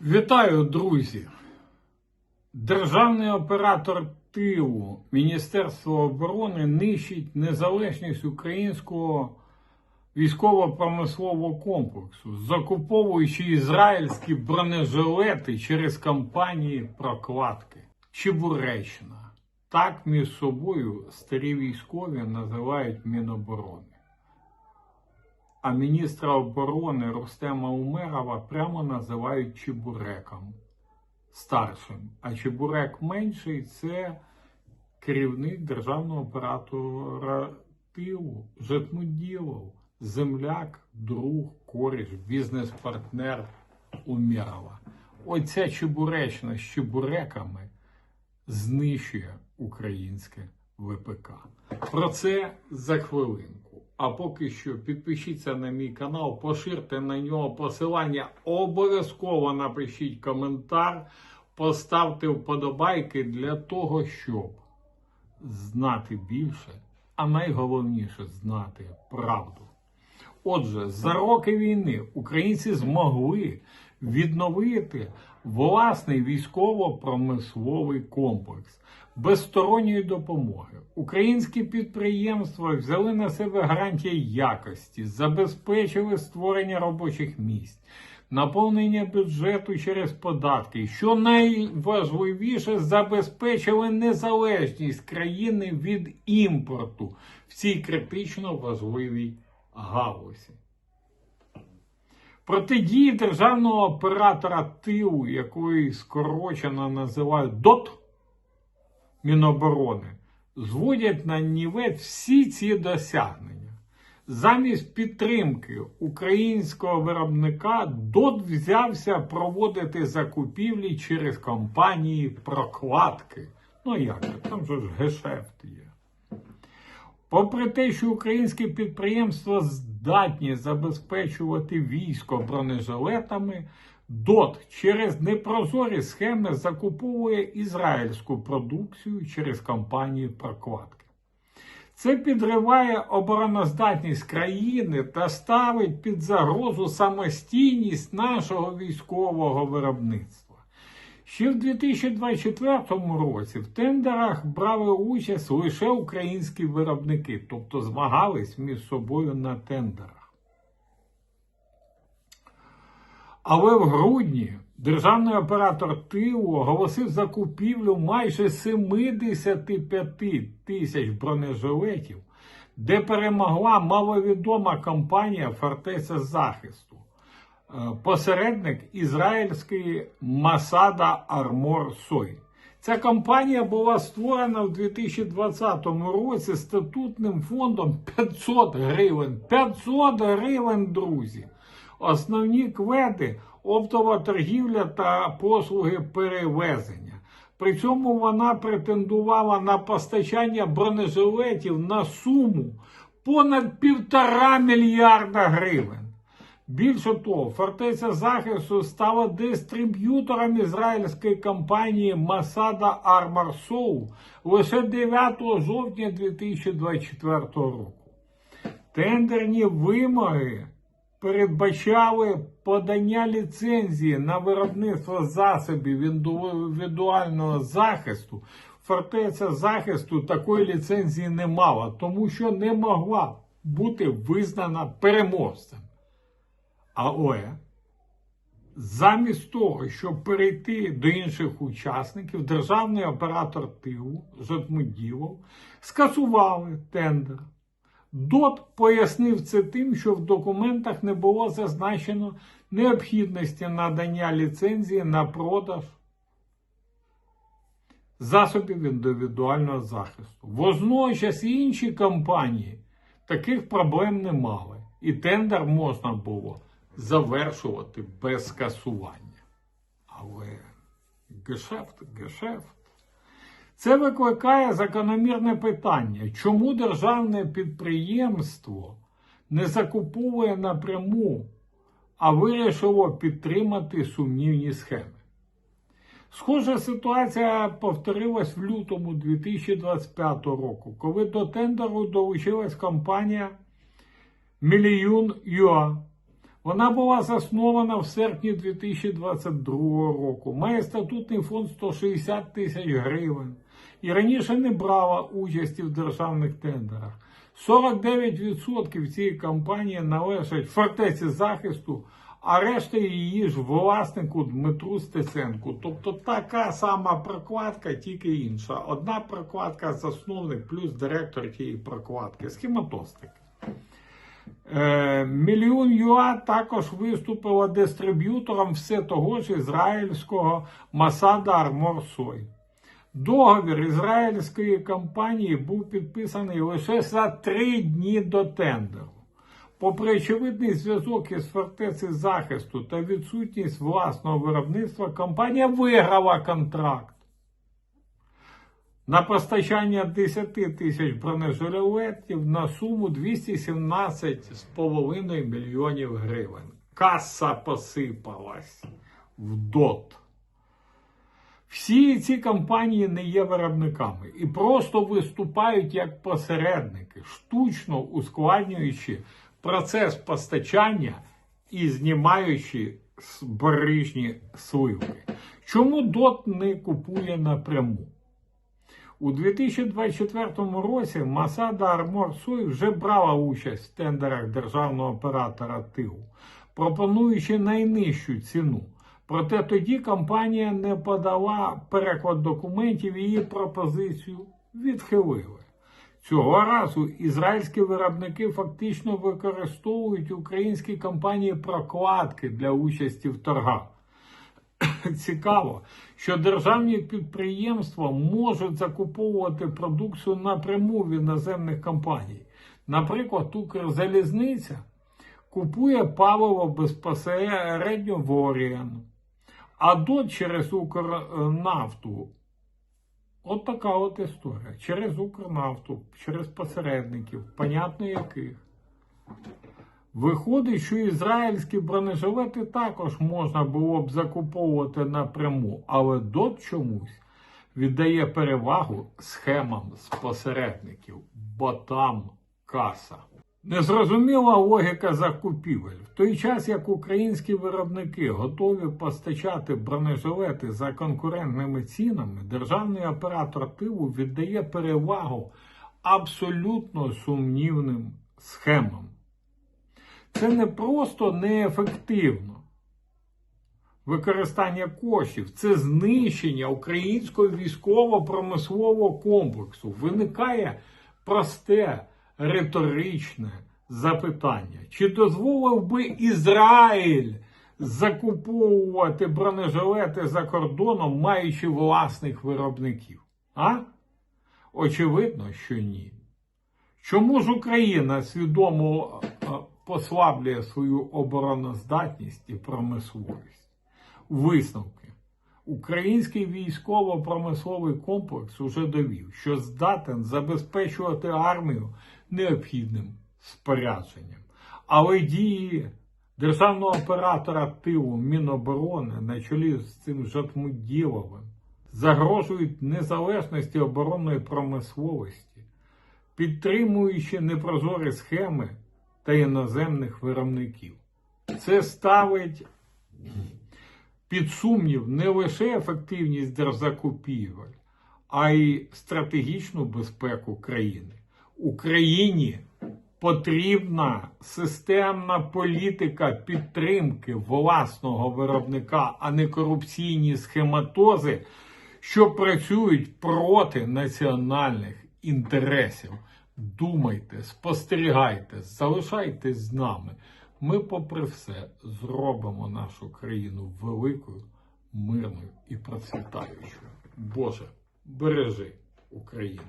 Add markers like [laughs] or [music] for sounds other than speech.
Вітаю, друзі! Державний оператор тилу Міністерства оборони нищить незалежність українського військово-промислового комплексу, закуповуючи ізраїльські бронежилети через компанії прокладки. Чебуречна. Так між собою старі військові називають Міноборони. А міністра оборони Рустема Умерова прямо називають Чебуреком старшим. А Чебурек менший це керівник державного оператора тилу, Житмуділов, земляк, друг, коріш, бізнес-партнер Умерова. Оця Чебуречна з Чебуреками знищує українське ВПК. Про це за хвилинку. А поки що підпишіться на мій канал, поширте на нього посилання, обов'язково напишіть коментар, поставте вподобайки для того, щоб знати більше, а найголовніше знати правду. Отже, за роки війни українці змогли відновити власний військово-промисловий комплекс без сторонньої допомоги. Українські підприємства взяли на себе гарантії якості, забезпечили створення робочих місць, наповнення бюджету через податки. Що найважливіше, забезпечили незалежність країни від імпорту в цій критично важливій галузі. Протидії державного оператора тилу, якої скорочено називають ДОТ Міноборони, зводять на нівець всі ці досягнення. Замість підтримки українського виробника ДОТ взявся проводити закупівлі через компанії прокладки. Ну як, там же ж гешефт є. Попри те, що українські підприємства здатні забезпечувати військо бронежилетами, ДОТ через непрозорі схеми закуповує ізраїльську продукцію через компанії прокладки. Це підриває обороноздатність країни та ставить під загрозу самостійність нашого військового виробництва. Ще в 2024 році в тендерах брали участь лише українські виробники, тобто змагались між собою на тендерах. Але в грудні державний оператор тилу оголосив закупівлю майже 75 тисяч бронежилетів, де перемогла маловідома компанія Фортеця захисту посередник ізраїльської Масада Армор Сой. Ця компанія була створена в 2020 році статутним фондом 500 гривень. 500 гривень, друзі. Основні кведи оптова торгівля та послуги перевезення. При цьому вона претендувала на постачання бронежилетів на суму понад півтора мільярда гривень. Більше того, фортеця захисту стала дистриб'ютором ізраїльської компанії Masada Armor Soul лише 9 жовтня 2024 року. Тендерні вимоги передбачали подання ліцензії на виробництво засобів індивідуального захисту. Фортеця захисту такої ліцензії не мала, тому що не могла бути визнана переможцем. Але замість того, щоб перейти до інших учасників, державний оператор тилу Житмуділов скасували тендер. ДОТ пояснив це тим, що в документах не було зазначено необхідності надання ліцензії на продаж засобів індивідуального захисту. Водночас інші компанії таких проблем не мали, і тендер можна було завершувати без скасування. Але гешефт, гешефт. Це викликає закономірне питання, чому державне підприємство не закуповує напряму, а вирішило підтримати сумнівні схеми. Схожа ситуація повторилась в лютому 2025 року, коли до тендеру долучилась компанія Мільйон Юа Вона була заснована в серпні 2022 року. Має статутний фонд 160 тисяч гривень. І раніше не брала участі в державних тендерах. 49% цієї компанії належать фортеці захисту, а решта її ж власнику Дмитру Стеценку. Тобто така сама прокладка, тільки інша. Одна прокладка засновник плюс директор тієї прокладки. Схематостики. Е, Мільйон ЮА також виступила дистриб'ютором все того ж ізраїльського Масада Армор Сой. Договір ізраїльської компанії був підписаний лише за три дні до тендеру. Попри очевидний зв'язок із фортеці захисту та відсутність власного виробництва, компанія виграла контракт на постачання 10 тисяч бронежилетів на суму 217,5 мільйонів гривень. Каса посипалась в ДОТ. Всі ці компанії не є виробниками і просто виступають як посередники, штучно ускладнюючи процес постачання і знімаючи з барижні сливки. Чому ДОТ не купує напряму? У 2024 році Масада Армор Суй вже брала участь в тендерах державного оператора ТИУ, пропонуючи найнижчу ціну. Проте тоді компанія не подала переклад документів її пропозицію відхилили. Цього разу ізраїльські виробники фактично використовують українські компанії прокладки для участі в торгах. [laughs] Цікаво, що державні підприємства можуть закуповувати продукцію напряму в іноземних компаній. Наприклад, Укрзалізниця купує паливо безпосередньо в Оріан, а ДОТ через Укрнафту. От така от історія. Через Укрнафту, через посередників, понятно яких. Виходить, що ізраїльські бронежилети також можна було б закуповувати напряму, але ДОТ чомусь віддає перевагу схемам з посередників, бо там каса. Незрозуміла логіка закупівель. В той час, як українські виробники готові постачати бронежилети за конкурентними цінами, державний оператор тилу віддає перевагу абсолютно сумнівним схемам. Це не просто неефективно використання коштів, це знищення українського військово-промислового комплексу. Виникає просте риторичне запитання: чи дозволив би Ізраїль закуповувати бронежилети за кордоном, маючи власних виробників? А? Очевидно, що ні. Чому ж Україна свідомо послаблює свою обороноздатність і промисловість? Висновки. Український військово-промисловий комплекс уже довів, що здатен забезпечувати армію необхідним спорядженням. Але дії державного оператора тилу Міноборони на чолі з цим Жатмуділовим загрожують незалежності оборонної промисловості, підтримуючи непрозорі схеми та іноземних виробників. Це ставить під сумнів не лише ефективність держзакупівель, а й стратегічну безпеку країни. Україні потрібна системна політика підтримки власного виробника, а не корупційні схематози, що працюють проти національних інтересів. Думайте, спостерігайте, залишайтесь з нами. Ми, попри все, зробимо нашу країну великою, мирною і процвітаючою. Боже, бережи Україну!